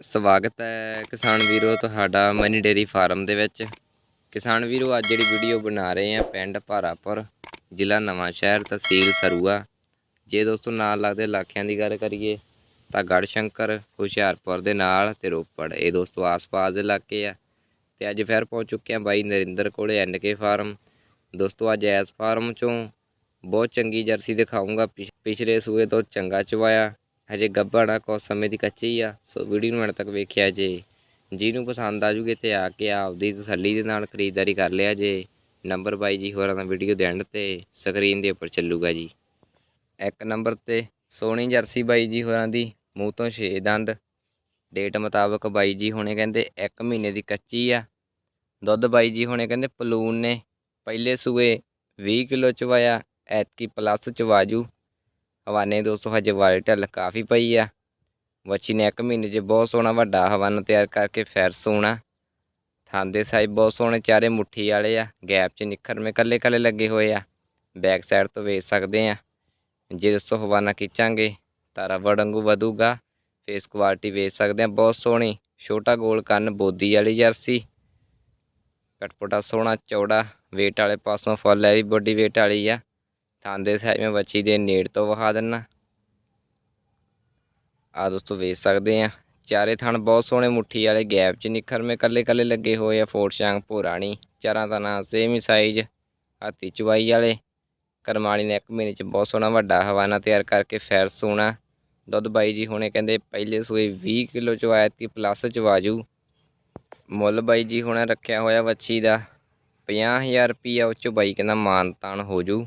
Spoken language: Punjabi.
ਸਵਾਗਤ ਹੈ ਕਿਸਾਨ ਵੀਰੋ ਤੁਹਾਡਾ ਮਨੀ ਡੇਰੀ ਫਾਰਮ ਦੇ ਵਿੱਚ। ਕਿਸਾਨ ਵੀਰੋ, ਅੱਜ ਜਿਹੜੀ ਵੀਡੀਓ ਬਣਾ ਰਹੇ ਆ ਪਿੰਡ ਭਾਰਾਪੁਰ, ਜ਼ਿਲ੍ਹਾ ਨਵਾਂ ਸ਼ਹਿਰ ਤਹਿਸੀਲ ਸਰੂਆ। ਜੇ ਦੋਸਤੋ ਨਾਲ ਲੱਗਦੇ ਇਲਾਕਿਆਂ ਦੀ ਗੱਲ ਕਰੀਏ ਤਾਂ ਗੜਸ਼ੰਕਰ, ਹੁਸ਼ਿਆਰਪੁਰ ਦੇ ਨਾਲ ਤੇ ਰੋਪੜ, ਇਹ ਦੋਸਤੋ ਆਸ-ਪਾਸ ਦੇ ਇਲਾਕੇ ਆ। ਤੇ ਅੱਜ ਫਿਰ ਪਹੁੰਚ ਚੁੱਕੇ ਆ ਬਾਈ ਨਰਿੰਦਰ ਕੋਲੇ ਐਨਕੇ ਫਾਰਮ। ਦੋਸਤੋ ਅੱਜ ਐਸ ਫਾਰਮ ਚੋਂ ਬਹੁਤ ਚੰਗੀ ਜਰਸੀ ਦਿਖਾਉਂਗਾ ਪਿਛ- ਪਿਛਲੇ ਸੂਏ ਤੋਂ ਚੰਗਾ ਚਵਾਇਆ। ਹਜੇ ਗੱਭਣਾ ਕੁਝ ਸਮੇਂ ਦੀ ਕੱਚੀ ਆ, ਸੋ ਵੀਡੀਓ ਨੂੰ ਅੰਤ ਤੱਕ ਵੇਖਿਆ ਜੇ। ਜਿਹਨੂੰ ਪਸੰਦ ਆ ਜੂਗੇ ਤੇ ਆ ਕੇ ਆਪਦੀ ਤਸੱਲੀ ਦੇ ਨਾਲ ਖਰੀਦਦਾਰੀ ਕਰ ਲਿਆ ਜੇ। ਨੰਬਰ ਬਾਈ ਜੀ ਹੋਰਾਂ ਦਾ ਵੀਡੀਓ ਦੇ ਐਂਡ ਤੇ ਸਕਰੀਨ ਦੇ ਉੱਪਰ ਚੱਲੂਗਾ ਜੀ। ਇੱਕ ਨੰਬਰ ਤੇ ਸੋਹਣੀ ਜਰਸੀ ਬਾਈ ਜੀ ਹੋਰਾਂ ਦੀ, ਮੂੰਹ ਤੋਂ ਛੇ ਦੰਦ। ਡੇਟ ਮੁਤਾਬਕ ਬਾਈ ਜੀ ਹੁਣੇ ਕਹਿੰਦੇ 1 ਮਹੀਨੇ ਦੀ ਕੱਚੀ ਆ। ਦੁੱਧ ਬਾਈ ਜੀ ਹੁਣੇ ਕਹਿੰਦੇ ਪਲੂਨ ਨੇ, ਪਹਿਲੇ ਸੂਏ 20 ਕਿਲੋ ਚਵਾਇਆ, ਐਤਕੀ ਪਲੱਸ ਚਵਾਜੂ ਹਵਾਨੇ ਦੋਸਤੋ, ਹਜੇ ਵਾਲੀ ਢੱਲ ਕਾਫੀ ਪਈ ਆ। ਵੱਛੀ ਨੇ ਇੱਕ ਮਹੀਨੇ 'ਚ ਬਹੁਤ ਸੋਹਣਾ ਵੱਡਾ ਹਵਾਨਾ ਤਿਆਰ ਕਰਕੇ ਫੈਰ ਸੋਹਣਾ। ਥਾਂਦੇ ਸਾਈਜ਼ ਬਹੁਤ ਸੋਹਣੇ, ਚਾਰੇ ਮੁੱਠੀ ਵਾਲੇ ਆ। ਗੈਪ 'ਚ ਨਿਖਰਵੇਂ ਕੱਲੇ ਕੱਲੇ ਲੱਗੇ ਹੋਏ ਆ। ਬੈਕ ਸਾਈਡ ਤੋਂ ਵੇਚ ਸਕਦੇ ਆ। ਜੇ ਦੋਸਤੋ ਹਵਾਨਾ ਖਿੱਚਾਂਗੇ ਤਾਂ ਰਬੜ ਵਾਂਗੂ ਵਧੂਗਾ। ਫੇਸ ਕੁਆਲਿਟੀ ਵੇਚ ਸਕਦੇ ਆ, ਬਹੁਤ ਸੋਹਣੀ। ਛੋਟਾ ਗੋਲ ਕੰਨ, ਬੋਦੀ ਵਾਲੀ ਜਰਸੀ। ਪਟਪਟਾ ਸੋਹਣਾ ਚੌੜਾ, weight ਵਾਲੇ ਪਾਸੋਂ ਫੁੱਲ ਹੈ ਵੀ ਬੋਡੀ weight ਵਾਲੀ ਆ। ਥਾਂ ਦੇ ਸਾਈਜ਼ ਮੈਂ ਬੱਚੀ ਦੇ ਨੇੜ ਤੋਂ ਵਿਖਾ ਦਿੰਨਾ। ਆ ਦੋਸਤੋ ਵੇਚ ਸਕਦੇ ਆ। ਚਾਰੇ ਥਣ ਬਹੁਤ ਸੋਹਣੇ ਮੁੱਠੀ ਵਾਲੇ ਗੈਪ ਚ ਨਿਖਰਵੇਂ ਕੱਲੇ ਕੱਲੇ ਲੱਗੇ ਹੋਏ ਆ ਫੋਰ ਸ਼ਾਂਗ ਭੋਰਾਣੀ। ਚਾਰਾਂ ਦਾ ਨਾਂ ਸੇਮ ਹੀ ਸਾਈਜ਼ ਹਾਥੀ ਚਵਾਈ ਵਾਲੇ। ਕਰਮਾਲੀ ਨੇ ਇੱਕ ਮਹੀਨੇ ਚ ਬਹੁਤ ਸੋਹਣਾ ਵੱਡਾ ਹਵਾਨਾ ਤਿਆਰ ਕਰਕੇ ਫੈਰ ਸੋਹਣਾ ਦੁੱਧ ਬਾਈ ਜੀ ਹੁਣੇ ਕਹਿੰਦੇ ਪਹਿਲੇ ਸੂਏ 20 ਕਿਲੋ ਚਵਾਇਆ ਤੀ ਪਲੱਸ ਚਵਾਜੂ। ਮੁੱਲ ਬਾਈ ਜੀ ਹੁਣੇ ਰੱਖਿਆ ਹੋਇਆ ਵੱਛੀ ਦਾ। 50000 ਰੁਪਈਆ ਉਹ 'ਚੋਂ ਬਾਈ ਕਹਿੰਦਾ ਮਾਨ ਤਾਨ ਹੋ ਜੂ।